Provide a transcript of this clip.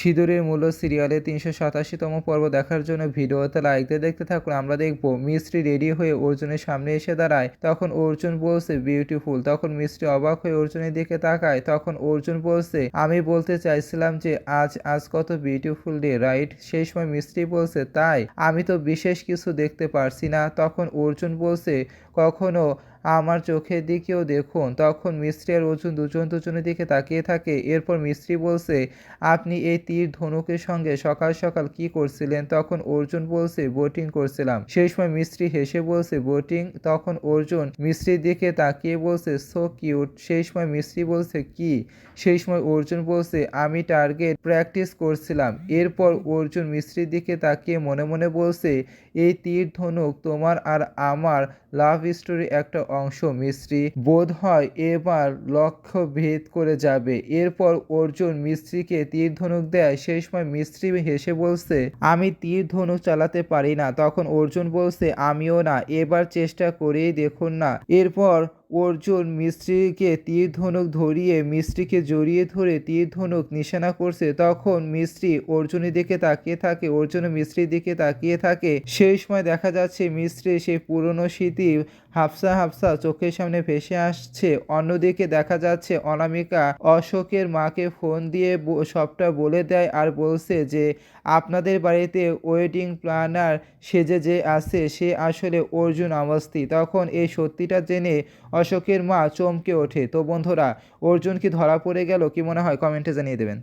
সিঁদুরের মূল্য সিরিয়ালে তিনশো সাতাশিতম পর্ব দেখার জন্য ভিডিওতে লাইক দিয়ে দেখতে থাকুন। আমরা দেখব, মিস্ত্রি রেডি হয়ে অর্জুনের সামনে এসে দাঁড়ায়। তখন অর্জুন বলছে বিউটিফুল তখন মিস্ত্রি অবাক হয়ে অর্জুনের দিকে তাকায়। তখন অর্জুন বলছে, আমি বলতে চাইছিলাম যে আজ আজ কত বিউটিফুল ডে রাইট সেই সময় মিস্ত্রি বলছে, তাই, আমি তো বিশেষ কিছু দেখতে পারছি না। তখন অর্জুন বলছে, কখনো আমার চোখের দিকেও দেখুন। তখন মিস্ত্রি আর অর্জুন দুজন দুজনের দিকে তাকিয়ে থাকে। এরপর মিস্ত্রি বলছে, আপনি এই তীর ধনুকের সঙ্গে সকাল সকাল কি করছিলেন? তখন অর্জুন বলছে, বোটিং করছিলাম। সেই সময় মিস্ত্রি হেসে বলছে, বোটিং? তখন অর্জুন মিস্ত্রির দিকে তাকিয়ে বলছে, সো কিউট। সেই সময় মিস্ত্রি বলছে, কি? সেই সময় অর্জুন বলছে, আমি টার্গেট প্র্যাকটিস করছিলাম। এরপর অর্জুন মিস্ত্রির দিকে তাকিয়ে মনে মনে বলছে, এই তীর ধনুক তোমার আর আমার লাভ স্টোরি একটা অংশ মিস্ত্রি বোধ হয় এবার লক্ষ্য ভেদ করে যাবে। এরপর অর্জুন মিস্ত্রিকে তীর ধনুক দেয়। সেই সময় মিস্ত্রি হেসে বলছে, আমি তীর ধনুক চালাতে পারি না। তখন অর্জুন বলছে, আমিও না, এবার চেষ্টা করেই দেখুন না। এরপর অর্জুন মিস্ত্রিকে তীর ধনুক ধরিয়ে মিস্ত্রিকে জড়িয়ে ধরে তীর ধনুক নিশানা করছে। তখন মিস্ত্রি অর্জুনের দিকে তাকিয়ে থাকে, অর্জুন মিস্ত্রির দিকে তাকিয়ে থাকে। সেই সময় দেখা যাচ্ছে মিস্ত্রি সেই পুরনো স্মৃতি হাফসা হাফসা চোখের সামনে ভেসে আসছে। অন্যদিকে দেখা যাচ্ছে অনামিকা অশোকের মাকে ফোন দিয়ে সবটা বলে দেয় আর বলছে যে, আপনাদের বাড়িতে ওয়েডিং প্ল্যানার সেজে যে আছে, সে আসলে অর্জুন আওয়াস্তি তখন এই সত্যিটা জেনে অশোকের মা চমকে ওঠে। তো বন্ধুরা, অর্জুন কি ধরা পড়ে গেল? কি মনে হয়? কমেন্টে জানিয়ে দেবেন।